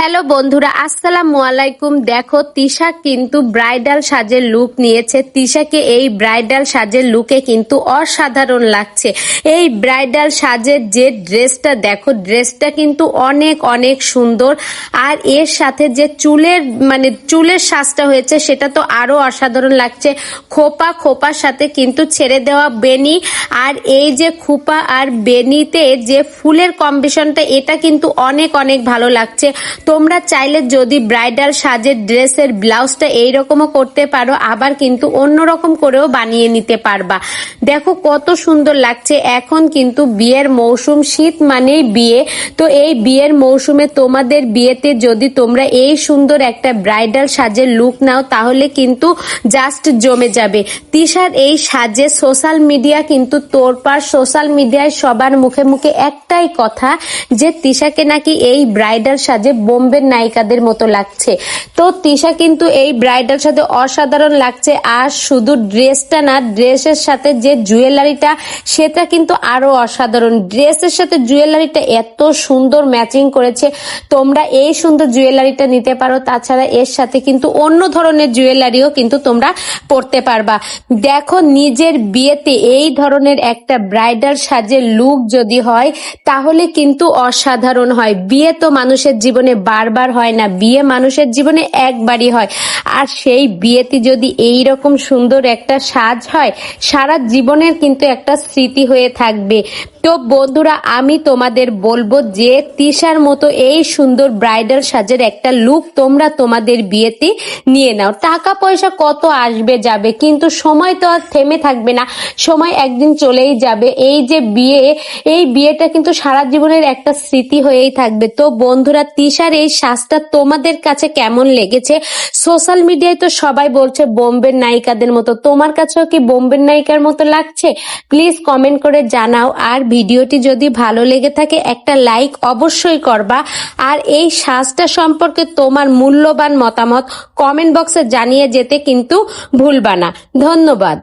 Hello বন্ধুরা, আসসালামু আলাইকুম। দেখো, তিশা কিন্তু ব্রাইডাল সাজের লুক নিয়েছে। তিশাকে এই ব্রাইডাল সাজের লুকে কিন্তু অসাধারণ লাগছে। এই ব্রাইডাল সাজের যে ড্রেসটা, দেখো, ড্রেসটা কিন্তু অনেক অনেক সুন্দর। আর এর সাথে যে চুলের মানে চুলের সাজটা হয়েছে, সেটা তো আরও অসাধারণ লাগছে। খোপা, খোপার সাথে কিন্তু ছেড়ে দেওয়া বেনি। আর এই যে খোপা আর বেনিতে যে ফুলের কম্বিনেশনটা, এটা কিন্তু অনেক অনেক ভালো লাগছে। তোমরা চাইলে যদি ব্রাইডাল সাজের ড্রেসের ব্লাউজটা এইরকমও করতে পারো, আবার কিন্তু অন্যরকম করেও বানিয়ে নিতে পারবা। দেখো কত সুন্দর লাগছে। এখন কিন্তু বিয়ের মৌসুম, শীত মানেই বিয়ে। তো এই বিয়ের মৌসুমে তোমাদের বিয়েতে যদি তোমরা এই সুন্দর একটা ব্রাইডাল সাজের লুক নাও, তাহলে কিন্তু জাস্ট জমে যাবে। তিশার এই সাজে সোশ্যাল মিডিয়া কিন্তু তোরপার সোশ্যাল মিডিয়ায় সবার মুখে মুখে একটাই কথা, যে তিশাকে নাকি এই ব্রাইডাল সাজে বোম্বের নায়িকাদের মতো লাগছে। তো তিশা কিন্তু এই ব্রাইডাল সাথে অসাধারণ লাগছে। আর শুধু ড্রেসটা না, ড্রেসের সাথে যে জুয়েলারিটা, সেটা কিন্তু আরও অসাধারণ। ড্রেসের সাথে জুয়েলারিটা এত সুন্দর ম্যাচিং করেছে। তোমরা এই সুন্দর জুয়েলারিটা নিতে পারো। তাছাড়া এর সাথে কিন্তু অন্য ধরনের জুয়েলারিও কিন্তু তোমরা পরতে পারবা। দেখো নিজের বিয়েতে এই ধরনের একটা ব্রাইডাল সাজের লুক যদি হয়, তাহলে কিন্তু অসাধারণ হয়। বিয়ে তো মানুষের জীবনে বারবার হয় না। বিয়ে মানুষের জীবনে একবারই হয়। আর সেই বিয়েতে যদি এই রকম সুন্দর একটা সাজ হয়, সারা জীবনের কিন্তু একটা স্মৃতি হয়ে থাকবে। তো বন্ধুরা, আমি তোমাদের বলব যে তিশার মতো এই সুন্দর ব্রাইডাল সাজের একটা লুক তোমরা তোমাদের বিয়েতে নিয়ে নাও। টাকা পয়সা কত আসবে যাবে, কিন্তু সময় তো আর থেমে থাকবে না। সময় একদিন চলেই যাবে। এই যে বিয়ে, এই বিয়েটা কিন্তু সারা জীবনের একটা স্মৃতি হয়েই থাকবে। তো বন্ধুরা, তিশার এই সাজটা তোমাদের কাছে কেমন লেগেছে? সোশ্যাল মিডিয়ায় তো সবাই বলছে, বোম্বের নায়িকাদের মতো। তোমার কাছেও কি বোম্বের নায়িকার মতো লাগছে? প্লিজ কমেন্ট করে জানাও। আর ভিডিওটি যদি ভালো লেগে থাকে, একটা লাইক অবশ্যই করবা। আর এই সাজটা সম্পর্কে তোমার মূল্যবান মতামত কমেন্ট বক্সে জানিয়ে যেতে কিন্তু ভুলবা না। ধন্যবাদ।